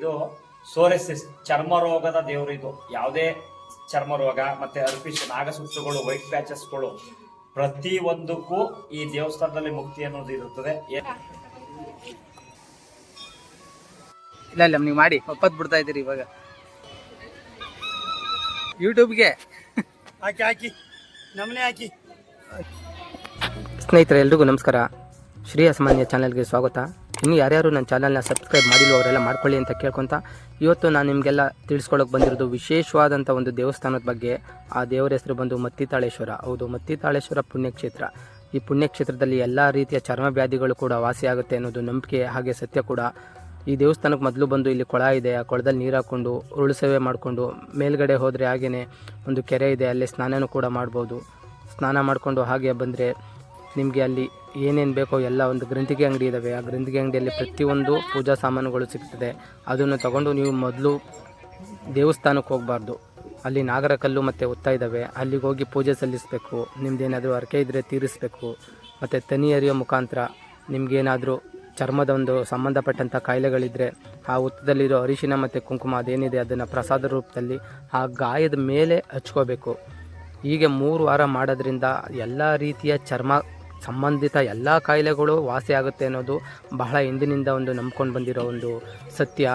ಇದು ಸೋರೆಸಿಸ್ ಚರ್ಮ ರೋಗದ ದೇವರು ಇದು. ಯಾವುದೇ ಚರ್ಮ ರೋಗ ಮತ್ತೆ ಅರ್ಪಿಸ್ ನಾಗಸುತ್ತುಗಳು ವೈಟ್ ಪ್ಯಾಚಸ್ಗಳು ಪ್ರತಿ ಒಂದಕ್ಕೂ ಈ ದೇವಸ್ಥಾನದಲ್ಲಿ ಮುಕ್ತಿ ಅನ್ನೋದು ಇರುತ್ತದೆ. ಏನ್- ಇಲ್ಲ ಇಲ್ಲ ನೀವು ಮಾಡಿ. ಒಪ್ಪತ್ ಬಿಡ್ತಾ ಇದ್ದೀರಿ ಇವಾಗ. ಯೂಟ್ಯೂಬ್ಗೆ ಹಾಕಿ ಹಾಕಿ. ನಮ್ಮನೆ ಹಾಕಿ. ಸ್ನೇಹಿತರೆ ಎಲ್ರಿಗೂ ನಮಸ್ಕಾರ. ಶ್ರೀ ಅಸಾಮಾನ್ಯ ಚಾನೆಲ್ಗೆ ಸ್ವಾಗತ. ಇನ್ನು ಯಾರ್ಯಾರು ನನ್ನ ಚಾನಲ್ನ ಸಬ್ಸ್ಕ್ರೈಬ್ ಮಾಡಿಲ್ಲ ಅವರೆಲ್ಲ ಮಾಡ್ಕೊಳ್ಳಿ ಅಂತ ಕೇಳ್ಕೊತ ಇವತ್ತು ನಾನು ನಿಮಗೆಲ್ಲ ತಿಳಿಸ್ಕೊಳಕ್ಕೆ ಬಂದಿರೋದು ವಿಶೇಷವಾದಂಥ ಒಂದು ದೇವಸ್ಥಾನದ ಬಗ್ಗೆ. ಆ ದೇವರ ಹೆಸರು ಬಂದು ಮತ್ತಿತಾಳೇಶ್ವರ ಹೌದು ಮತ್ತಿತಾಳೇಶ್ವರ ಪುಣ್ಯಕ್ಷೇತ್ರ. ಈ ಪುಣ್ಯಕ್ಷೇತ್ರದಲ್ಲಿ ಎಲ್ಲ ರೀತಿಯ ಚರ್ಮ ವ್ಯಾಧಿಗಳು ಕೂಡ ವಾಸಿಯಾಗುತ್ತೆ ಅನ್ನೋದು ನಂಬಿಕೆ ಹಾಗೆ ಸತ್ಯ ಕೂಡ. ಈ ದೇವಸ್ಥಾನಕ್ಕೆ ಮೊದಲು ಬಂದು ಇಲ್ಲಿ ಕೊಳ ಇದೆ. ಆ ಕೊಳದಲ್ಲಿ ನೀರು ಹಾಕ್ಕೊಂಡು ಉರುಳು ಸೇವೆ ಮಾಡಿಕೊಂಡು, ಮೇಲ್ಗಡೆ ಹೋದರೆ ಹಾಗೆಯೇ ಒಂದು ಕೆರೆ ಇದೆ, ಅಲ್ಲಿ ಸ್ನಾನನೂ ಕೂಡ ಮಾಡ್ಬೋದು. ಸ್ನಾನ ಮಾಡಿಕೊಂಡು ಹಾಗೆ ಬಂದರೆ ನಿಮಗೆ ಅಲ್ಲಿ ಏನೇನು ಬೇಕೋ ಎಲ್ಲ ಒಂದು ಗ್ರಂಥಿಗೆ ಅಂಗಡಿ ಇದ್ದಾವೆ ಆ ಗ್ರಂಥಿಗೆ ಅಂಗಡಿಯಲ್ಲಿ ಪ್ರತಿಯೊಂದು ಪೂಜಾ ಸಾಮಾನುಗಳು ಸಿಗ್ತದೆ. ಅದನ್ನು ತಗೊಂಡು ನೀವು ಮೊದಲು ದೇವಸ್ಥಾನಕ್ಕೆ ಹೋಗಬಾರ್ದು. ಅಲ್ಲಿ ನಾಗರಕಲ್ಲು ಮತ್ತು ಹುತ್ತ ಇದ್ದಾವೆ ಅಲ್ಲಿಗೆ ಹೋಗಿ ಪೂಜೆ ಸಲ್ಲಿಸಬೇಕು. ನಿಮ್ಮದೇನಾದರೂ ಹರಕೆ ಇದ್ದರೆ ತೀರಿಸಬೇಕು. ಮತ್ತು ತನಿ ಎರಿಯೋ ಮುಖಾಂತರ ನಿಮಗೇನಾದರೂ ಚರ್ಮದ ಒಂದು ಸಂಬಂಧಪಟ್ಟಂಥ ಕಾಯಿಲೆಗಳಿದ್ದರೆ ಆ ಹುತ್ತದಲ್ಲಿರೋ ಅರಿಶಿನ ಮತ್ತು ಕುಂಕುಮ ಅದೇನಿದೆ ಅದನ್ನು ಪ್ರಸಾದ ರೂಪದಲ್ಲಿ ಆ ಗಾಯದ ಮೇಲೆ ಹಚ್ಕೋಬೇಕು. ಹೀಗೆ ಮೂರು ವಾರ ಮಾಡೋದ್ರಿಂದ ಎಲ್ಲ ರೀತಿಯ ಚರ್ಮ ಸಂಬಂಧಿತ ಎಲ್ಲ ಕಾಯಿಲೆಗಳು ವಾಸಿ ಆಗುತ್ತೆ ಅನ್ನೋದು ಬಹಳ ಹಿಂದಿನಿಂದ ಒಂದು ನಂಬ್ಕೊಂಡು ಬಂದಿರೋ ಒಂದು ಸತ್ಯ.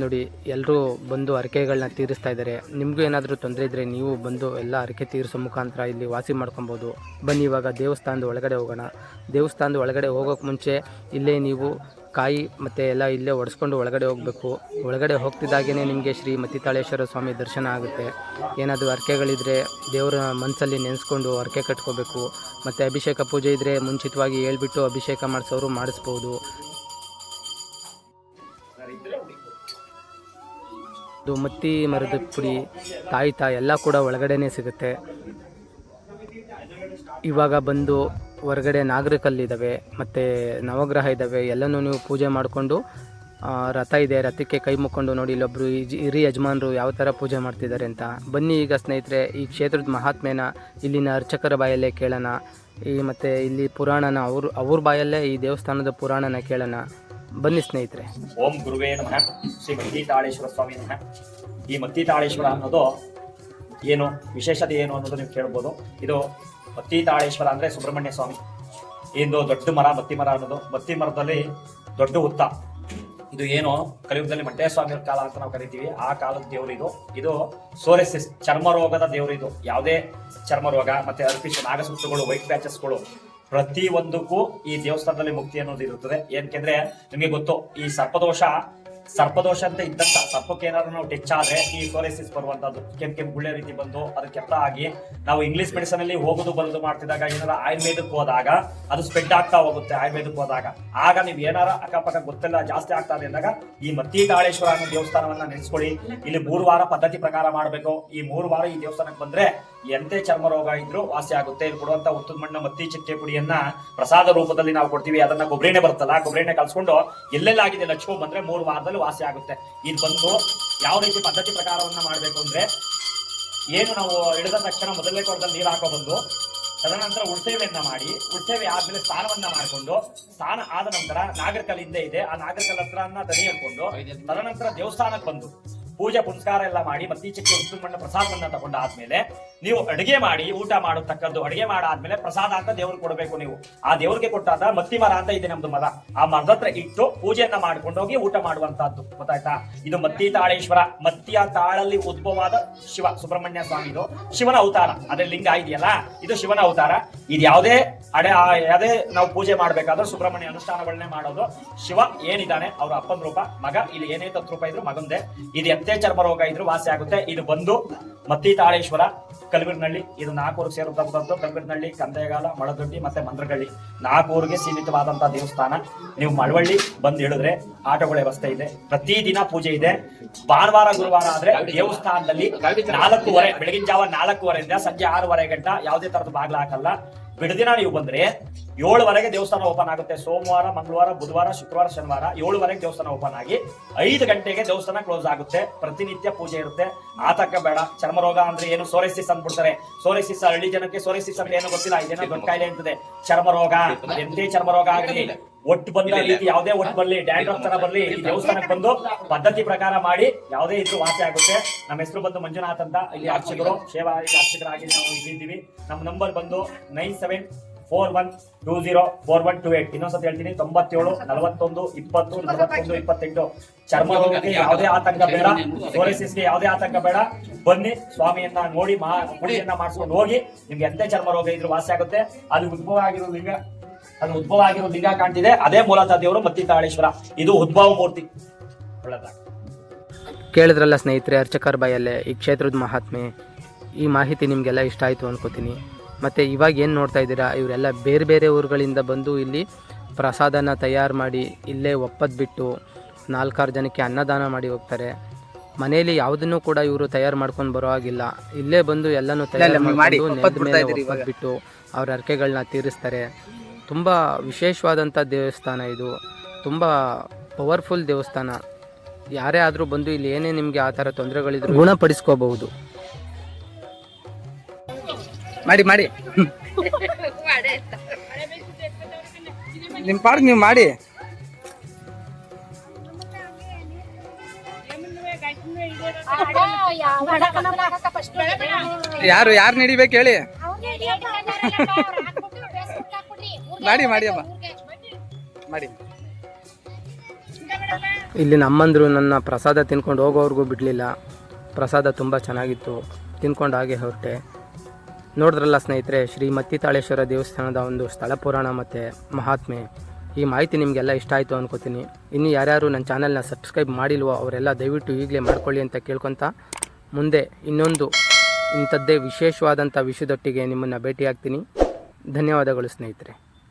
ನೋಡಿ ಎಲ್ಲರೂ ಬಂದು ಹರಕೆಗಳನ್ನ ತೀರಿಸ್ತಾ ಇದ್ದಾರೆ. ನಿಮಗೂ ಏನಾದರೂ ತೊಂದರೆ ಇದ್ದರೆ ನೀವು ಬಂದು ಎಲ್ಲ ಹರಕೆ ತೀರಿಸೋ ಮುಖಾಂತರ ಇಲ್ಲಿ ವಾಸಿ ಮಾಡ್ಕೊಬೋದು. ಬನ್ನಿ, ಇವಾಗ ದೇವಸ್ಥಾನದ ಒಳಗಡೆ ಹೋಗೋಣ. ದೇವಸ್ಥಾನದ ಒಳಗಡೆ ಹೋಗೋಕೆ ಮುಂಚೆ ಇಲ್ಲೇ ನೀವು ಕಾಯಿ ಮತ್ತು ಎಲ್ಲ ಇಲ್ಲೇ ಒಡಿಸ್ಕೊಂಡು ಒಳಗಡೆ ಹೋಗಬೇಕು. ಒಳಗಡೆ ಹೋಗ್ತಿದ್ದಾಗೇ ನಿಮಗೆ ಶ್ರೀ ಮತ್ತಿತಾಳೇಶ್ವರ ಸ್ವಾಮಿ ದರ್ಶನ ಆಗುತ್ತೆ. ಏನಾದರೂ ಹರಕೆಗಳಿದ್ರೆ ದೇವರ ಮನಸ್ಸಲ್ಲಿ ನೆನೆಸ್ಕೊಂಡು ಹರಕೆ ಕಟ್ಕೋಬೇಕು. ಮತ್ತು ಅಭಿಷೇಕ ಪೂಜೆ ಇದ್ದರೆ ಮುಂಚಿತವಾಗಿ ಹೇಳ್ಬಿಟ್ಟು ಅಭಿಷೇಕ ಮಾಡಿಸೋರು ಮಾಡಿಸ್ಬೋದು. ಅದು ಮತ್ತಿ ಮರದ ಪುಡಿ ತಾಯಿತ ಎಲ್ಲ ಕೂಡ ಒಳಗಡೆನೇ ಸಿಗುತ್ತೆ. ಇವಾಗ ಬಂದು ಹೊರಗಡೆ ನಾಗರಿಕಲ್ಲಿದ್ದಾವೆ, ಮತ್ತು ನವಗ್ರಹ ಇದ್ದಾವೆ, ಎಲ್ಲನೂ ನೀವು ಪೂಜೆ ಮಾಡಿಕೊಂಡು ರಥ ಇದೆ, ರಥಕ್ಕೆ ಕೈ ಮುಕ್ಕೊಂಡು ನೋಡಿ ಇಲ್ಲೊಬ್ಬರು ಹಿರಿಯ ಯಜಮಾನರು ಯಾವ ಥರ ಪೂಜೆ ಮಾಡ್ತಿದ್ದಾರೆ ಅಂತ. ಬನ್ನಿ ಈಗ ಸ್ನೇಹಿತರೆ, ಈ ಕ್ಷೇತ್ರದ ಮಹಾತ್ಮೆನ ಇಲ್ಲಿನ ಅರ್ಚಕರ ಬಾಯಲ್ಲೇ ಕೇಳೋಣ. ಈ ಮತ್ತು ಇಲ್ಲಿ ಪುರಾಣನ ಅವ್ರ ಅವ್ರ ಬಾಯಲ್ಲೇ ಈ ದೇವಸ್ಥಾನದ ಪುರಾಣನ ಕೇಳೋಣ. ಬನ್ನಿ ಸ್ನೇಹಿತರೆ. ಓಂ ಗುರುವೇ ನಮಃ. ಶ್ರೀ ಮತ್ತಿತಾಳೇಶ್ವರ ಸ್ವಾಮಿ ನಮಃ. ಈ ಮತ್ತಿತಾಳೇಶ್ವರ ಅನ್ನೋದು ಏನು, ವಿಶೇಷತೆ ಏನು ಅನ್ನೋದು ನೀವು ಕೇಳ್ಬೋದು. ಇದು ಮತ್ತಿತಾಳೇಶ್ವರ ಅಂದ್ರೆ ಸುಬ್ರಹ್ಮಣ್ಯ ಸ್ವಾಮಿ. ಇದು ದೊಡ್ಡ ಮರ ಬತ್ತಿ ಮರ ಅನ್ನೋದು. ಬತ್ತಿ ಮರದಲ್ಲಿ ದೊಡ್ಡ ಹುತ್ತ. ಇದು ಏನು? ಕಲಿಯುಗದಲ್ಲಿ ಮಂಡ್ಯ ಸ್ವಾಮಿಯವ್ರ ಕಾಲ ಅಂತ ನಾವು ಕರಿತೀವಿ. ಆ ಕಾಲದ ದೇವರು ಇದು. ಇದು ಸೋರೆಸಿಸ್ ಚರ್ಮ ರೋಗದ ದೇವರು ಇದು. ಯಾವುದೇ ಚರ್ಮ ರೋಗ ಮತ್ತೆ ಅರ್ಪಿಶ್ ನಾಗಸುತ್ತುಗಳು ವೈಟ್ ಪ್ಯಾಚಸ್ಗಳು ಪ್ರತಿ ಒಂದಕ್ಕೂ ಈ ದೇವಸ್ಥಾನದಲ್ಲಿ ಮುಕ್ತಿ ಅನ್ನೋದು ಇರುತ್ತದೆ. ಏನಕೆಂದ್ರೆ ನಿಮಗೆ ಗೊತ್ತು, ಈ ಸರ್ಪದೋಷ ಸರ್ಪದೋಷ ಅಂತ ಇದ್ದಂತ ಸರ್ಪಕ್ಕೆ ಏನಾದ್ರು ನಾವು ಟಚ್ ಆದ್ರೆ ಈ ಸೋರೆಸಿಸ್ ಬರುವಂತದ್ದು ಕೆಂಪ್ ಕೆಂಪು ಗುಳ್ಳೆ ರೀತಿ ಬಂದು ಅದು ಕೆತ್ತ ಆಗಿ ನಾವು ಇಂಗ್ಲಿಷ್ ಮೆಡಿಸನ್ ಅಲ್ಲಿ ಹೋಗುದು ಬರೋದು ಮಾಡ್ತಿದಾಗ ಏನಾರ ಆಯುರ್ವೇದಕ್ಕೆ ಹೋದಾಗ ಅದು ಸ್ಪೆಡ್ ಆಗ್ತಾ ಹೋಗುತ್ತೆ, ಆಯುರ್ವೇದಕ್ಕೆ ಹೋದಾಗ. ಆಗ ನೀವು ಏನಾರ ಅಕ್ಕಪಕ್ಕ ಗೊತ್ತಿಲ್ಲ ಜಾಸ್ತಿ ಆಗ್ತಾ ಇದೆ ಅಂದಾಗ ಈ ಮತ್ತಿ ಅನ್ನೋ ದೇವಸ್ಥಾನವನ್ನ ನೆನೆಸ್ಕೊಳ್ಳಿ. ಇಲ್ಲಿ ಮೂರು ವಾರ ಪದ್ಧತಿ ಪ್ರಕಾರ ಮಾಡಬೇಕು. ಈ ಮೂರು ವಾರ ಈ ದೇವಸ್ಥಾನಕ್ಕೆ ಬಂದ್ರೆ ಎಂತೆ ಚರ್ಮ ರೋಗ ಇದ್ರೂ ವಾಸಿ ಆಗುತ್ತೆ. ಇಲ್ಲಿ ಕೊಡುವಂತ ಉತ್ತದ ಮಣ್ಣ ಮತ್ತಿ ಚಿಟ್ಟೆ ಪುಡಿಯನ್ನ ಪ್ರಸಾದ ರೂಪದಲ್ಲಿ ನಾವು ಕೊಡ್ತೀವಿ. ಅದನ್ನ ಕೊಬ್ಬರಿನೇ ಬರುತ್ತಲ್ಲ ಕೊಬ್ಬರಿನೇ ಕಲ್ಸ್ಕೊಂಡು ಎಲ್ಲೆಲ್ಲಾಗಿದೆ ಲಕ್ಷ್ಮೋ ಬಂದ್ರೆ ಮೂರು ವಾರದಲ್ಲಿ ವಾಸಿ ಆಗುತ್ತೆ. ಇದು ಬಂದು ಯಾವ ರೀತಿ ಪದ್ಧತಿ ಪ್ರಕಾರವನ್ನ ಮಾಡ್ಬೇಕು ಅಂದ್ರೆ ಏನು ನಾವು ಇಳಿದ ತಕ್ಷಣ ಮೊದಲನೇ ಕೊಡದಲ್ಲಿ ನೀರು ಹಾಕೋ ಬಂದು ತದನಂತರ ಉಳ್ಸೇವೆಯನ್ನ ಮಾಡಿ ಉಳ್ಸೇವೆ ಆದ್ಮೇಲೆ ಸ್ನಾನವನ್ನ ಮಾಡಿಕೊಂಡು ಸ್ನಾನ ಆದ ನಂತರ ನಾಗರಕಲ್ ಹಿಂದೆ ಇದೆ. ಆ ನಾಗರಕಲ್ ಹತ್ರನ ದನಿ ಹಾಕೊಂಡು ತದನಂತರ ದೇವಸ್ಥಾನಕ್ಕೆ ಬಂದು ಪೂಜೆ ಪುನಸ್ಕಾರ ಎಲ್ಲ ಮಾಡಿ ಮತ್ತೀಚೆಗೆ ಉತ್ತರ ಮಣ್ಣ ಪ್ರಸಾದವನ್ನ ತಗೊಂಡಾದ್ಮೇಲೆ ನೀವು ಅಡಿಗೆ ಮಾಡಿ, ಊಟ ಮಾಡತಕ್ಕದ್ದು ಅಡಿಗೆ ಮಾಡಾದ್ಮೇಲೆ ಪ್ರಸಾದ ಅಂತ ದೇವ್ರಿಗೆ ಕೊಡಬೇಕು ನೀವು. ಆ ದೇವ್ರಿಗೆ ಕೊಟ್ಟಾದ ಮತ್ತಿ ಮರ ಅಂತ ಇದೆ ನಮ್ದು ಮರ ಆ ಮರದ ಹತ್ರ ಇಟ್ಟು ಪೂಜೆಯನ್ನ ಮಾಡ್ಕೊಂಡು ಹೋಗಿ ಊಟ ಮಾಡುವಂತಹದ್ದು ಗೊತ್ತಾಯ್ತಾ? ಇದು ಮತ್ತಿ ತಾಳೇಶ್ವರ. ಮತ್ತಿಯ ತಾಳಲ್ಲಿ ಉದ್ಭವವಾದ ಶಿವ, ಸುಬ್ರಹ್ಮಣ್ಯ ಸ್ವಾಮಿ ಇದು ಶಿವನ ಅವತಾರ. ಅದ್ರ ಲಿಂಗ ಇದೆಯಲ್ಲ? ಇದು ಶಿವನ ಅವತಾರ. ಇದು ಯಾವುದೇ ಅಡೆ, ಆ, ಅದೇ ನಾವು ಪೂಜೆ ಮಾಡ್ಬೇಕಾದ್ರೆ ಸುಬ್ರಹ್ಮಣ್ಯ ಅನುಷ್ಠಾನಗಳನ್ನೇ ಮಾಡೋದು. ಶಿವ ಏನಿದ್ದಾನೆ, ಅವ್ರ ಅಪ್ಪನ ರೂಪ, ಮಗ, ಇಲ್ಲಿ ಏನೇ ತತ್ರೂಪ ಇದ್ರು ಮಗಂದೆ. ಇದು ಎತ್ತೇ ಚರ್ಮ ರೋಗ ಇದ್ರು ವಾಸಿ ಆಗುತ್ತೆ. ಇದು ಬಂದು ಮತ್ತಿ ತಾಳೇಶ್ವರ ಕಲಬುರನಹಳ್ಳಿ ಇದು ನಾಲ್ಕೂರು ಸೇರಿದಂಥದ್ದು ಕಲಬುರನಹಳ್ಳಿ ಕಂದೆಗಾಲ, ಮಳದೊಡ್ಡಿ ಮತ್ತೆ ಮಂದ್ರಗಳ್ಳಿ. ನಾಲ್ಕೂರಿಗೆ ಸೀಮಿತವಾದಂತಹ ದೇವಸ್ಥಾನ. ನೀವು ಮಳವಳ್ಳಿ ಬಂದು ಹೇಳಿದ್ರೆ ಆಟೋಗಳ ವ್ಯವಸ್ಥೆ ಇದೆ. ಪ್ರತಿ ದಿನ ಪೂಜೆ ಇದೆ. ಭಾನುವಾರ, ಗುರುವಾರ ಆದ್ರೆ ದೇವಸ್ಥಾನದಲ್ಲಿ ನಾಲ್ಕೂವರೆ, ಬೆಳಗಿನ ಜಾವ ನಾಲ್ಕೂವರೆಯಿಂದ ಸಂಜೆ ಆರೂವರೆ ಗಂಟ ಯಾವುದೇ ತರದ ಬಾಗ್ಲ ಹಾಕಲ್ಲ. ಬಿಡದಿನ ನೀವು ಬಂದ್ರೆ ಏಳುವರೆಗೆ ದೇವಸ್ಥಾನ ಓಪನ್ ಆಗುತ್ತೆ. ಸೋಮವಾರ, ಮಂಗಳವಾರ, ಬುಧವಾರ, ಶುಕ್ರವಾರ, ಶನಿವಾರ ಏಳುವರೆಗೆ ದೇವಸ್ಥಾನ ಓಪನ್ ಆಗಿ ಐದು ಗಂಟೆಗೆ ದೇವಸ್ಥಾನ ಕ್ಲೋಸ್ ಆಗುತ್ತೆ. ಪ್ರತಿನಿತ್ಯ ಪೂಜೆ ಇರುತ್ತೆ. ಆತಂಕ ಬೇಡ. ಚರ್ಮ ರೋಗ ಅಂದ್ರೆ ಏನು? ಸೋರೆಸಿಸ್ ಅಂದ್ಬಿಡ್ತಾರೆ. ಸೋರೆಸಿಸ್ ಹಳ್ಳಿ ಜನಕ್ಕೆ ಸೋರೆಸಿಸ್ ಅಂದ್ರೆ ಏನು ಗೊತ್ತಿಲ್ಲ? ಇದೇನೋ ದೊಡ್ಡ ಕಾಯಿಲೆ ಅಂತದೆ ಚರ್ಮ ರೋಗ ಎಂದೇ ಚರ್ಮ ರೋಗ ಆಗಲಿ. ಒಟ್ಟು ಬಂದ ರೀತಿ ಯಾವುದೇ ಒಟ್ಟು ಬರ್ಲಿ ಡ್ಯಾಂಡ್ರಫ್ ತರ ಬರ್ಲಿ ಈ ದೇವಸ್ಥಾನಕ್ಕೆ ಬಂದು ಪದ್ಧತಿ ಪ್ರಕಾರ ಮಾಡಿ ಯಾವುದೇ ಇದ್ರು ವಾಸಿ ಆಗುತ್ತೆ. ನಮ್ಮ ಹೆಸರು ಬಂದು ಮಂಜುನಾಥ್ ಅಂತ ಇಲ್ಲಿ ಅರ್ಚಕರು ಸೇವಾ ಅರ್ಚಕರಾಗಿ ನಾವು ಇಲ್ಲಿದ್ದೀವಿ ನಮ್ಮ ನಂಬರ್ ಬಂದು nine seven four one two zero four one two eight. ಇನ್ನೊಂದ್ಸತಿ ಹೇಳ್ತೀನಿ ತೊಂಬತ್ತೇಳು ನಲವತ್ತೊಂದು ಇಪ್ಪತ್ತು ನಲವತ್ತೊಂದು ಇಪ್ಪತ್ತೆಂಟು. ಚರ್ಮ ರೋಗಕ್ಕೆ ಯಾವುದೇ ಆತಂಕ ಬೇಡ. ಸೋರೆಸಿಸ್ಗೆ ಯಾವುದೇ ಆತಂಕ ಬೇಡ. ಬನ್ನಿ ಸ್ವಾಮಿಯನ್ನ ನೋಡಿ ಮಾ ಮಾಡಿಸ್ಕೊಂಡು ಹೋಗಿ ನಿಮ್ಗೆ ಎಂತೆ ಚರ್ಮ ರೋಗ ಇದ್ರೂ ವಾಸಿ ಆಗುತ್ತೆ. ಅದು ಉದ್ಭವ ಆಗಿರೋ ಲಿಂಗ ಅದು ಉದ್ಭವ ಆಗಿರೋ ಲಿಂಗ ಕಾಣ್ತಿದೆ. ಅದೇ ಮೂಲತಃ ದೇವರು ಮತ್ತಿತಾಳೇಶ್ವರ ಇದು ಉದ್ಭವ ಮೂರ್ತಿ. ಕೇಳಿದ್ರಲ್ಲ ಸ್ನೇಹಿತರೆ ಅರ್ಚಕರ್ ಬಾಯಲ್ಲೇ ಈ ಕ್ಷೇತ್ರದ ಮಹಾತ್ಮೆ. ಈ ಮಾಹಿತಿ ನಿಮಗೆಲ್ಲ ಇಷ್ಟ ಆಯಿತು ಅನ್ಕೋತೀನಿ. ಮತ್ತು ಇವಾಗ ಏನು ನೋಡ್ತಾ ಇದ್ದೀರಾ? ಇವರೆಲ್ಲ ಬೇರೆ ಬೇರೆ ಊರುಗಳಿಂದ ಬಂದು ಇಲ್ಲಿ ಪ್ರಸಾದನ ತಯಾರು ಮಾಡಿ ಇಲ್ಲೇ ಒಪ್ಪದ್ ಬಿಟ್ಟು ನಾಲ್ಕಾರು ಜನಕ್ಕೆ ಅನ್ನದಾನ ಮಾಡಿ ಹೋಗ್ತಾರೆ. ಮನೆಯಲ್ಲಿ ಯಾವುದನ್ನು ಕೂಡ ಇವರು ತಯಾರು ಮಾಡ್ಕೊಂಡು ಬರೋ ಹಾಗಿಲ್ಲ. ಇಲ್ಲೇ ಬಂದು ಎಲ್ಲನೂ ತಯಾರು ಮಾಡಿ, ಬಿಟ್ಟು ಅವ್ರ ಅರ್ಕೆಗಳನ್ನ ತೀರಿಸ್ತಾರೆ. ತುಂಬ ವಿಶೇಷವಾದಂಥ ದೇವಸ್ಥಾನ ಇದು. ತುಂಬ ಪವರ್ಫುಲ್ ದೇವಸ್ಥಾನ. ಯಾರೇ ಆದರೂ ಬಂದು ಇಲ್ಲಿ ಏನೇ ನಿಮಗೆ ಆ ಥರ ತೊಂದರೆಗಳಿದ್ರು ಗುಣಪಡಿಸ್ಕೋಬಹುದು. ಮಾಡಿ ಮಾಡಿ. ನಿಮ್ಮ ಪಾಡ್ ನೀವು ಮಾಡಿ. ಯಾರು ಯಾರು ನಡಿಬೇಕು ಹೇಳಿ? ಮಾಡಿ, ಮಾಡಿ ಅಮ್ಮ. ಮಾಡಿ. ಇಲ್ಲಿ ನಮ್ಮಂದರು ನನ್ನ ಪ್ರಸಾದ ತಿನ್ಕೊಂಡು ಹೋಗೋವ್ರಿಗೂ ಬಿಡಲಿಲ್ಲ. ಪ್ರಸಾದ ತುಂಬ ಚೆನ್ನಾಗಿತ್ತು. ತಿನ್ಕೊಂಡು ಹಾಗೆ ಹೊರಟೆ. ನೋಡಿದ್ರಲ್ಲ ಸ್ನೇಹಿತರೆ ಶ್ರೀ ಮತ್ತಿತಾಳೇಶ್ವರ ದೇವಸ್ಥಾನದ ಒಂದು ಸ್ಥಳ ಪುರಾಣ ಮತ್ತು ಮಹಾತ್ಮೆ. ಈ ಮಾಹಿತಿ ನಿಮಗೆಲ್ಲ ಇಷ್ಟ ಆಯಿತು ಅನ್ಕೋತೀನಿ. ಇನ್ನು ಯಾರ್ಯಾರು ನನ್ನ ಚಾನಲ್ನ ಸಬ್ಸ್ಕ್ರೈಬ್ ಮಾಡಿಲ್ವೋ ಅವರೆಲ್ಲ ದಯವಿಟ್ಟು ಈಗಲೇ ಮಾಡ್ಕೊಳ್ಳಿ ಅಂತ ಕೇಳ್ಕೊತ ಮುಂದೆ ಇನ್ನೊಂದು ಇಂಥದ್ದೇ ವಿಶೇಷವಾದಂಥ ವಿಷಯದೊಟ್ಟಿಗೆ ನಿಮ್ಮನ್ನು ಭೇಟಿಯಾಗ್ತೀನಿ. ಧನ್ಯವಾದಗಳು ಸ್ನೇಹಿತರೆ.